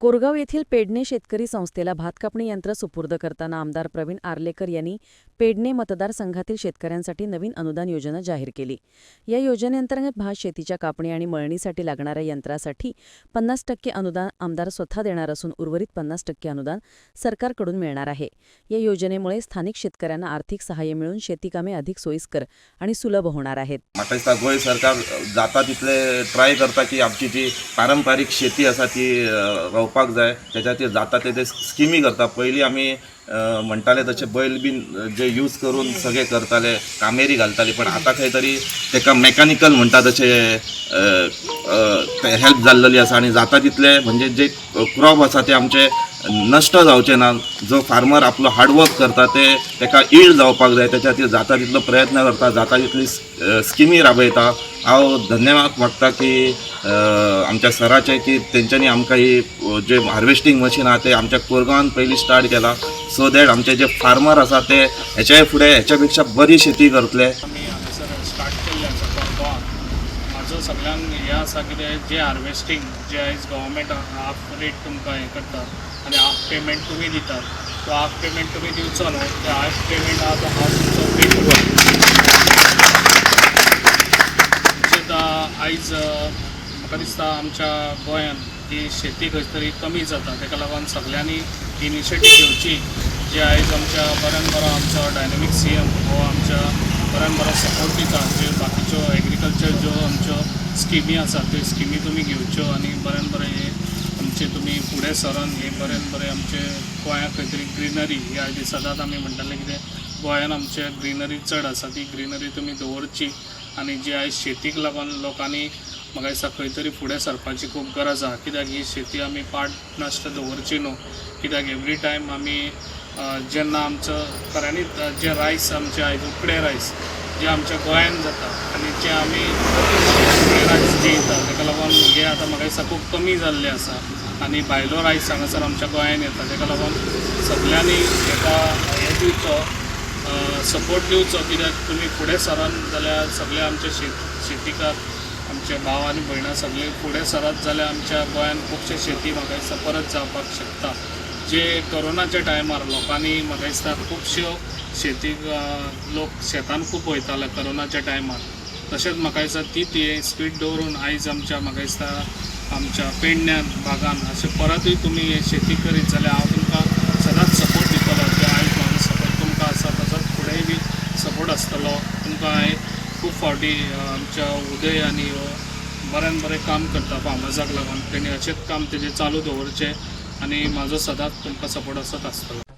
कोरगाव येथील पेडणे शेतकरी संस्थेला भात कापणी यंत्र सुपूर्द करताना आमदार प्रवीण आर्लेकर यांनी पेडणे मतदारसंघातील शेतकऱ्यांसाठी नवीन अनुदान योजना जाहीर केली. या योजनेअंतर्गत भात शेतीच्या कापणी आणि मळणीसाठी लागणाऱ्या यंत्रासाठी पन्नास टक्के अनुदान आमदार स्वतः देणार असून उर्वरित पन्नास टक्के अनुदान सरकारकडून मिळणार आहे. या योजनेमुळे स्थानिक शेतकऱ्यांना आर्थिक सहाय्य मिळून शेतीकामे अधिक सोयीस्कर आणि सुलभ होणार आहेत. सरकार जाता तितले ट्राय करता की आमची जी पारंपारीक शेती आसा ती रोवपाक रावपाक जाय त्याच्या ते जाता ते स्किमी करता. पयलीं आमी म्हणटाले तशे बैल बीन जे यूज करून सगळे करताले कामेरी घालताली. पण आतां खंय तरी तेका मेकॅनिकल म्हणटा तशें हेल्प जाल्लेली आसा आनी जाता तितले म्हणजे जे क्रॉप आसा ते आमचे नश्ट जावचे ना. जो फार्मर आपलो हार्डवर्क करता ते ताका ईल्ड जावपाक जाय. त्याच्या खातीर जाता तितलो प्रयत्न करता जाता तितली स्किमी राबयता. हांव धन्यवाद मागता की आमच्या सराचे की तेंच्यांनी आमकां ही जे हार्वेस्टिंग मशीन आहा ते आमच्या कोरगांवान पयलीं स्टार्ट केला. सो दॅट आमचे जे फार्मर आसा ते हेच्या फुडें हेच्या पेक्षा बरी शेती करतले आमी हांगासर स्टार्ट केल्लें आसा कोरगांवान म्हाजो सगळ्यांक हें आसा कितें जे हार्वेस्टींग जे आयज गव्हर्मेंट हाफ रेट तुमकां हें करता आनी हाफ पेमेंट तुमी दितात तो हाफ पेमेंट तुमी दिवचो न्हू ते हाफ पेमेंट आहा तो हाफ तुमचो पे करता आयज म्हाका दिसता आमच्या गोंयान ही शेती खंय तरी कमी जाता तेका लागून सगळ्यांनी इनिशिएटीव घेवची. जे आयज आमच्या बऱ्यान बरो आमचो डायनॅमिक सी एम हो आमच्या बऱ्यान बरो सपोर्ट दिता जे बाकीच्यो एग्रीकल्चर ज्यो आमच्यो स्किमी आसा त्यो स्किमी तुमी घेवच्यो आनी बऱ्यान बरें हे आमचे तुमी फुडें सरोन हे बरें बरें आमचे गोंयांत खंय तरी ग्रिनरी ह्या आयज सदांच आमी म्हणटाले कितें गोंयान आमचे ग्रिनरी चड आसा ती ग्रिनरी तुमी दवरची आनी जी आयज शेतीक लागून लोकांनी म्हाका दिसता खंय तरी फुडें सरपाची खूब गरज आहा. कित्याक ही शेती आमी पाट नश्ट दवरची न्हू. कित्याक एवरी टायम आमी जेन्ना आमचो खऱ्यांनीच जे रायस आमचे आयज उकडे रायस जे आमच्या गोंयांत जाता आनी जे आमी उकडे रायस येता ताका लागून हे आतां म्हाका दिसता खूब कमी जाल्ले आसा आनी भायलो रायस हांगासर आमच्या गोंयांत येता ताका लागून सगळ्यांनी ताका हें दिवचो सपोर्ट दिवचो कित्याक तुमी फुडें सरत जाल्यार सगळे आमचे शेत शेतीकार आमचे भाव आनी भयणां सगळे फुडें सरत जाल्यार आमच्या गोंयांत खुबशे शेती म्हाका दिसता परत जावपाक शकता जे कोरोनाच्या टायमार लोकांनी म्हाका दिसता खुबश्यो शेतीक लोक शेतान खूब वयताले कोरोनाच्या टायमार तशेंच म्हाका दिसता ती ती स्पीड दवरून आयज आमच्या म्हाका दिसता आमच्या पेडण्यान भागान अशें परतूय तुमी हे शेती करीत जाल्यार हांव तुमकां सदांच सपोर्ट दितलो. की आयज म्हाजो सपोर्ट तुमकां आसा तसोच फुडेंय बी सपोर्ट आसतलो तुमकां हांवें खूब फावटी आमच्या उदय आनी बऱ्यान बरें काम करता फार्मर्साक लागून तेणी अशेंच काम तेजें चालू दवरचें. आणि म्हाजो सदांच तुमकां सपोर्ट असत आसतलो